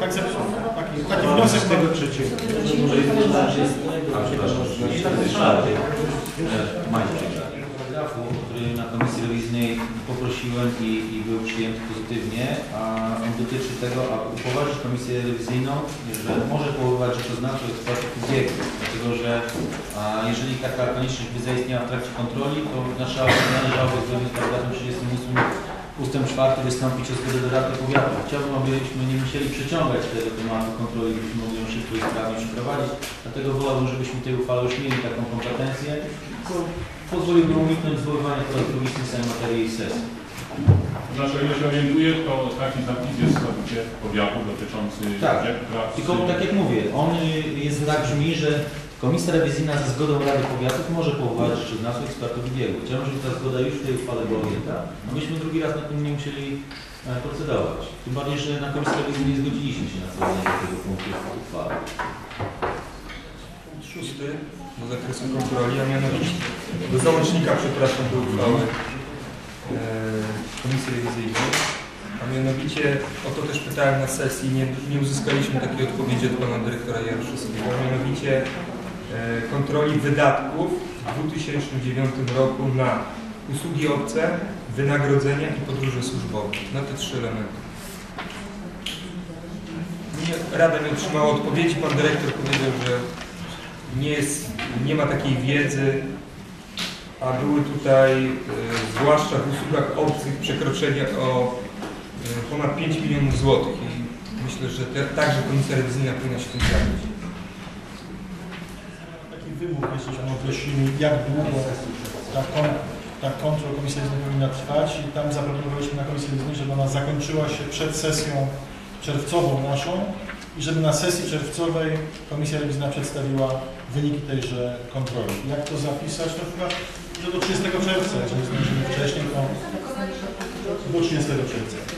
tak zapisano. Taki, taki wniosek. Tego trzeciego. Może jest że jest A, przepraszam, nie tak jest czwarty. Majcie. Paragrafu, który na komisji rewizyjnej poprosiłem i, i był przyjęty pozytywnie, a on dotyczy tego, aby upoważnić komisję rewizyjną, że może powoływać rzeczoznawców ekspertów biegłych, dlatego że a jeżeli taka konieczność by zaistniała w trakcie kontroli, to nasza należałoby zgodnie z paragrafem 38 ustęp 4 wystąpić o zgodę do Rady Powiatu. Chciałbym, abyśmy nie musieli przeciągać tego tematu kontroli, byśmy mogli ją szybko i sprawnie przeprowadzić. Dlatego wolałbym, żebyśmy tej uchwale już mieli taką kompetencję, co pozwoliłby uniknąć zwoływania po raz drugi tej samej materii i sesji. Znaczy, o ile się orientuję, to taki zapis jest w statucie powiatu dotyczący Tak. Tylko tak jak mówię, on jest tak brzmi, że Komisja Rewizyjna ze zgodą Rady Powiatów może powołać rzeczoznawców, ekspertów i biegłych. Chciałbym, żeby ta zgoda już w tej uchwale była ujęta, no myśmy drugi raz na tym nie musieli e, procedować. Tym bardziej, że na Komisji Rewizyjnej nie zgodziliśmy się na wprowadzenie tego punktu w uchwale. Punkt szósty do zakresu kontroli, a mianowicie do załącznika, przepraszam, do uchwały e, Komisji Rewizyjnej. A mianowicie, o to też pytałem na sesji, nie, nie uzyskaliśmy takiej odpowiedzi od pana dyrektora Jaroszewskiego, a mianowicie kontroli wydatków w 2009 roku na usługi obce, wynagrodzenia i podróże służbowe. Na te trzy elementy. Rada nie otrzymała odpowiedzi. Pan dyrektor powiedział, że nie, jest, nie ma takiej wiedzy, a były tutaj, e, zwłaszcza w usługach obcych, przekroczenia o e, ponad 5 milionów złotych i myślę, że te, także Komisja Rewizyjna powinna się tym zająć. Wymóg jest, żeśmy określili, jak długo ta, kon, ta kontrola Rewizyjnej powinna trwać i tam zaproponowaliśmy na Komisji Rewizyjnej, żeby ona zakończyła się przed sesją czerwcową naszą i żeby na sesji czerwcowej Komisja Rewizyjna przedstawiła wyniki tejże kontroli. Jak to zapisać? No chyba, do 30 czerwca, jeżeli zdążymy wcześniej, to do 30 czerwca.